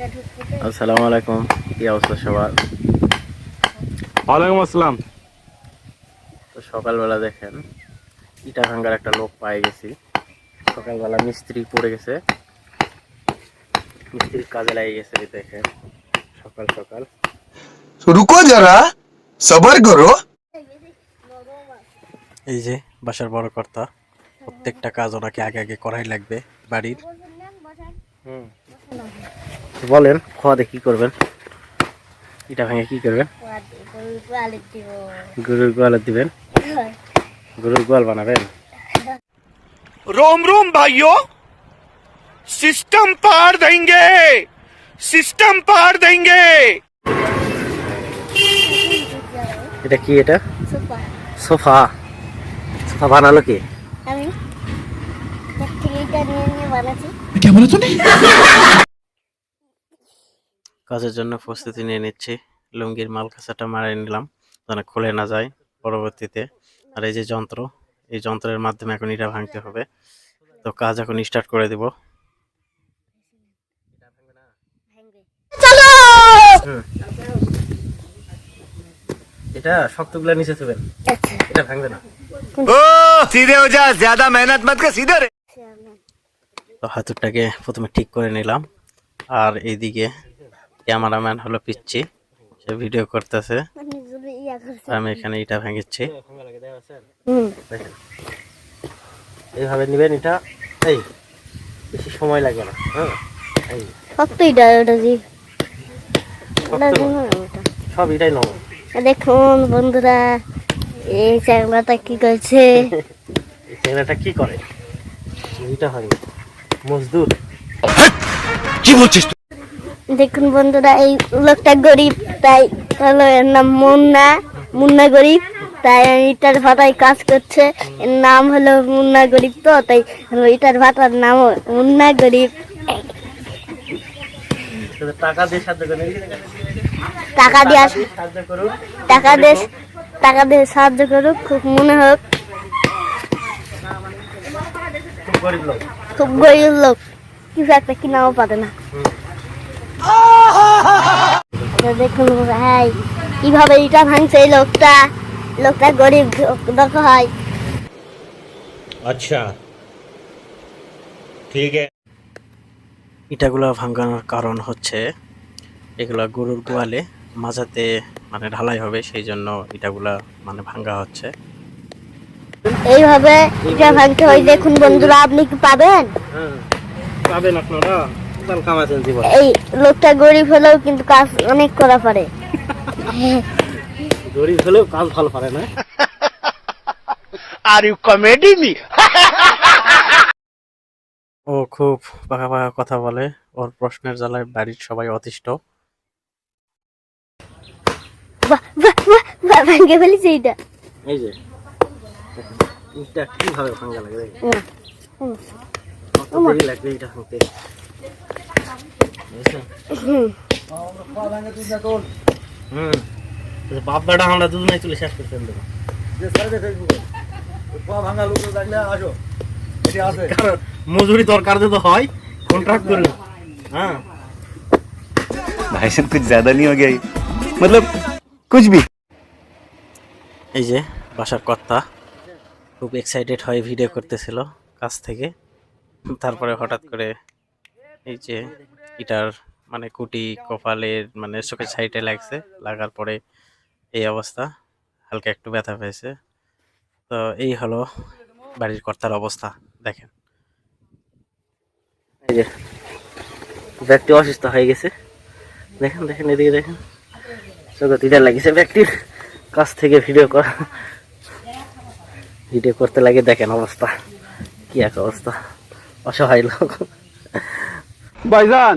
আসসালামু আলাইকুম। কি অবস্থা সবার? ওয়ালাইকুম আসসালাম। তো সকালবেলা দেখেন ইটা ভাঙ্গার একটা লোক পাই গেছি। সকালবেলা মিস্ত্রি পড়ে গেছে। মিস্ত্রির কাজে লাগিয়ে গেছে দেখেন সকাল সকাল। রুকো যারা সবার করো। এই যে বাসার বড় কর্তা প্রত্যেকটা কাজ ওনাকে আগে আগে করাই লাগবে বাড়ির। হুম। বলেন খোয়াদে কি করবেন? এটা ভেঙে কি করবেন? গরুর গোয়াল দিবেন? গরুর গোয়াল বানাবেন? রোম রোম ভাইও সিস্টেম পার দেঙ্গে সিস্টেম পার দেঙ্গে এটা কি এটা? সোফা। সোফা। বানালো কি? আমি। বানাচ্ছি। কাজের জন্য প্রস্তুতি নিয়ে নিচ্ছি লুঙ্গির মাল কাছাটা মারিয়ে নিলাম যেন খুলে না যায় পরবর্তীতে আর এই যে যন্ত্র এই যন্ত্রের মাধ্যমে এখন এটা ভাঙতে হবে তো কাজ এখন স্টার্ট করে দেব এটা শক্তগুলা নিচে থবেন এটা ভাঙবে না ओ सीधे हो जा ज्यादा मेहनत मत कर सीधे रहे তো হাতুরটাকে প্রথমে ঠিক করে নিলাম আর এইদিকে ক্যামেরাম্যান হলো পিচ্ছি সে ভিডিও করতেছে। আমি ইয়া এখানে ইটা ভেঙেছি। এইভাবে নেবেন এটা এই বেশি সময় লাগবে না। হ্যাঁ এই। শক্ত ওটা জি ওটা। সব এটাই নেব দেখুন বন্ধুরা এই চ্যাংড়াটা কি করছে? এই কি করে? এটা হয় মজদুর। দেখুন বন্ধুরা এই লোকটা গরিব তাই হলো এর নাম মুন্না মুন্না গরিব তাই ইটার ভাটায় কাজ করছে। এর নাম হলো মুন্না গরিব তো তাই ইটার ভাটার নাম মুন্না গরিব। টাকা দিয়ে সাহায্য টাকা দিয়ে আস- টাকা দিয়ে টাকা দিয়ে সাহায্য করুক খুব মনে হোক। খুব গরিব লোক। কিছু একটা কিনাও পারে না। দেখুন ভাই কীভাবে ইটা ভাঙছে লোকটা। লোকটা গরিব দেখো হয়। আচ্ছা। ঠিক ইটাগুলো ভাঙানোর কারণ হচ্ছে এগুলো গরুর গোয়ালে মাঝাতে মানে ঢালাই হবে সেই জন্য ইটাগুলা মানে ভাঙ্গা হচ্ছে। এইভাবে ইটা ভাঙতে হয় দেখুন বন্ধুরা আপনি কি পাবেন? হ্যাঁ, পাবেন আপনারা। এই লোকটা গরিব হলেও কিন্তু কাজ অনেক করা পারে। গরিব হলেও কাজ ভালো পারে না। আর ইউ কমেডি মি ও খুব পাকা পাকা কথা বলে। ওর প্রশ্নের জ্বালায় বাড়ির সবাই অতিষ্ঠ। ভাঙ্গে এইটা। এই যে এটা কীভাবে ভাঙ্গা লাগে লাগবে এটা হতে হুম। হুম এই যে বাপ বেটা আমরা দুজনে চলে শেষ করতে দেবো কারণ মজুরি দরকার তো হয় কন্ট্রাক্ট করুন হ্যাঁ भाई साहब कुछ ज्यादा नहीं हो गया ये? मतलब कुछ भी এই যে বাসার কর্তা খুব এক্সাইটেড হয়ে ভিডিও করতেছিল কাছ থেকে তারপরে হঠাৎ করে এই যে এটার মানে কুটি কপালের মানে চোখের সাইডে লাগছে, লাগার পরে এই অবস্থা, হালকা একটু ব্যথা পেয়েছে। তো এই হলো বাড়ির কর্তার অবস্থা, দেখেন। এই যে, ব্যক্তি অসুস্থ হয়ে গেছে। দেখেন দেখেন, এদিকে দেখেন। চোখে তিতা লাগিয়েছে ব্যক্তির কাছ থেকে ভিডিও করা। ভিডিও করতে লাগে, দেখেন অবস্থা। কি এক অবস্থা। অসহায় লোক। ভাইজান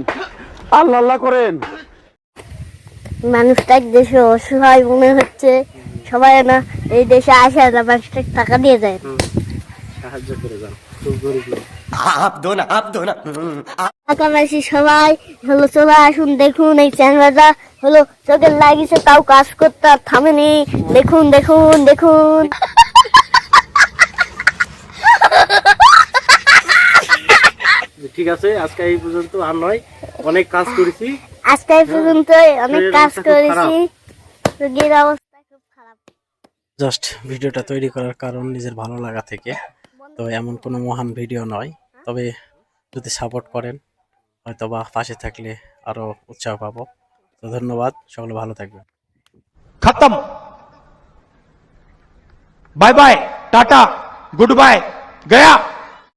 আল্লাহ আল্লাহ করেন। মানুষটাকে দেশে অসহায় মনে হচ্ছে সবাই না এই দেশে আসে না মানুষটাকে টাকা দিয়ে যায় সাহায্য করে যান সবাই হলো চলে আসুন দেখুন এই চ্যানেলটা। হলো চোখের লাগিছে তাও কাজ করতে আর থামেনি। দেখুন দেখুন দেখুন। ঠিক আছে আজকে এই পর্যন্ত আর নয় অনেক কাজ করেছি। আজকে এই পর্যন্ত অনেক কাজ করেছি। রোগীর অবস্থা খুব খারাপ। জাস্ট ভিডিওটা তৈরি করার কারণ নিজের ভালো লাগা থেকে। তো এমন কোনো মহান ভিডিও নয়। তবে যদি সাপোর্ট করেন হয়তো বা পাশে থাকলে আরও উৎসাহ পাবো। তো ধন্যবাদ সকলে ভালো থাকবেন। খতম। Bye bye tata good bye Gaya